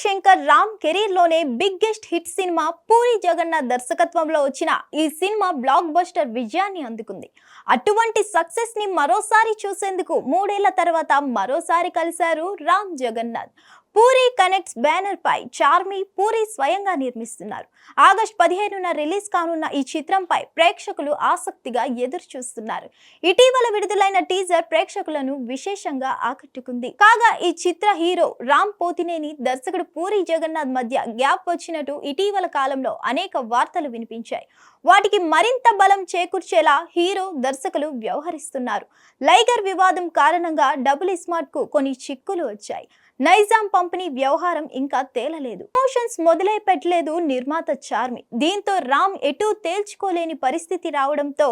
శంకర్ రామ్ కెరీర్లోనే biggest hit cinema Puri Jagannadh దర్శకత్వంలో వచ్చిన ఈ సినిమా బ్లాక్ బస్టర్ విజయాన్ని అందుకుంది. అటువంటి సక్సెస్ని మరోసారి చూసేందుకు మూడేళ్ళ తర్వాత మరోసారి కలిశారు రామ్ జగన్నాథ్. పూరి కనెక్ట్స్ బ్యానర్ పై చార్మి పూరి స్వయంగా నిర్మిస్తున్నారు. ఆగస్ట్ పదిహేనున రిలీజ్ కానున్న ఈ చిత్రంపై ప్రేక్షకులు ఆసక్తిగా ఎదురు చూస్తున్నారు ఇటీవల విడుదలైన టీజర్ ప్రేక్షకులను విశేషంగా ఆకట్టుకుంది. కాగా ఈ చిత్ర హీరో రామ్ పోతినేని దర్శకుడు పూరి జగన్నాథ్ మధ్య గ్యాప్ వచ్చినట్టు ఇటీవల కాలంలో అనేక వార్తలు వినిపించాయి. వాటికి మరింత బలం చేకూర్చేలా హీరో దర్శకులు వ్యవహరిస్తున్నారు. లైగర్ వివాదం కారణంగా డబుల్ స్మార్ట్కు కొన్ని చిక్కులు వచ్చాయి. నైజాం పంపిణీ వ్యవహారం ఇంకా తేలలేదు. ప్రమోషన్స్ మొదలై పెట్టలేదు నిర్మాత చార్మి. దీంతో రామ్ ఎటూ తేల్చుకోలేని పరిస్థితి రావడంతో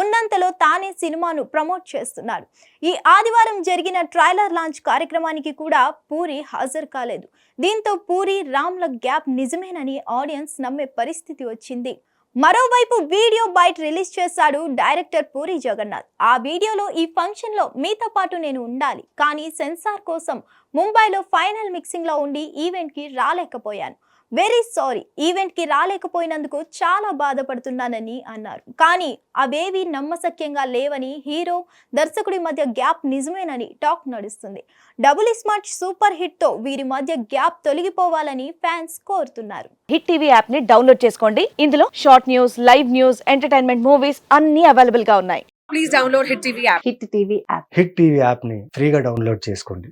ఉన్నంతలో తానే సినిమాను ప్రమోట్ చేస్తున్నాడు. ఈ ఆదివారం జరిగిన ట్రైలర్ లాంచ్ కార్యక్రమానికి కూడా పూరి హాజరు కాలేదు. దీంతో పూరి రామ్ల గ్యాప్ నిజమేనని ఆడియన్స్ నమ్మే పరిస్థితి వచ్చింది. మరోవైపు వీడియో బైట్ రిలీజ్ చేశాడు డైరెక్టర్ పూరి జగన్నాథ్. ఆ వీడియోలో ఈ ఫంక్షన్లో మీతో పాటు నేను ఉండాలి. కానీ సెన్సార్ కోసం ముంబైలో ఫైనల్ మిక్సింగ్లో ఉండి ఈవెంట్కి రాలేకపోయాను. వెరీ సారీ ఈవెంట్కి రాలేకపోయినందుకు చాలా బాధపడుతున్నానని అన్నారు. కానీ అవేవి నమ్మశక్యంగా లేవని హీరో దర్శకుడి మధ్య గ్యాప్ నిజమేనని టాక్ నడుస్తుంది. డబుల్ స్మార్ట్ సూపర్ హిట్తో వీరి మధ్య గ్యాప్ తొలగిపోవాలని ఫ్యాన్స్ కోరుతున్నారు. హిట్ టీవీ యాప్ని డౌన్లోడ్ చేసుకోండి. ఇందులో short news live news entertainment movies అన్ని అవైలబుల్గా ఉన్నాయి. please download Hit TV app. Hit TV app. Hit TV యాప్ని ఫ్రీగా డౌన్లోడ్ చేసుకోండి.